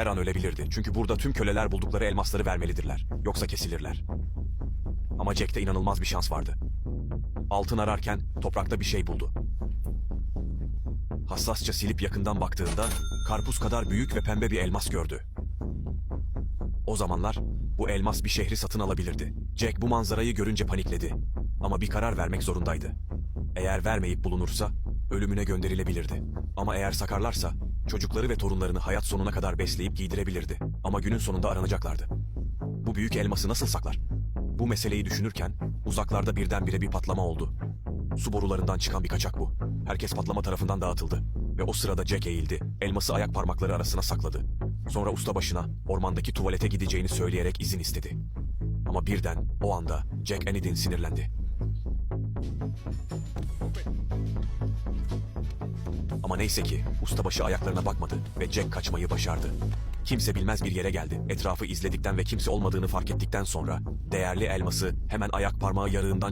her an ölebilirdi. Çünkü burada tüm köleler buldukları elmasları vermelidirler. Yoksa kesilirler. Ama Jack'te inanılmaz bir şans vardı. Altın ararken toprakta bir şey buldu. Hassasça silip yakından baktığında karpuz kadar büyük ve pembe bir elmas gördü. O zamanlar bu elmas bir şehri satın alabilirdi. Jack bu manzarayı görünce panikledi. Ama bir karar vermek zorundaydı. Eğer vermeyip bulunursa ölümüne gönderilebilirdi. Ama eğer sakarlarsa çocukları ve torunlarını hayat sonuna kadar besleyip giydirebilirdi. Ama günün sonunda aranacaklardı. Bu büyük elması nasıl saklar? Bu meseleyi düşünürken uzaklarda birdenbire bir patlama oldu. Su borularından çıkan bir kaçak bu. Herkes patlama tarafından dağıtıldı. Ve o sırada Jack eğildi. Elması ayak parmakları arasına sakladı. Sonra usta başına ormandaki tuvalete gideceğini söyleyerek izin istedi. Ama birden o anda Jack Enidin sinirlendi. Ama neyse ki ustabaşı ayaklarına bakmadı ve Jack kaçmayı başardı. Kimse bilmez bir yere geldi. Etrafı izledikten ve kimse olmadığını fark ettikten sonra değerli elması hemen ayak parmağı yarığından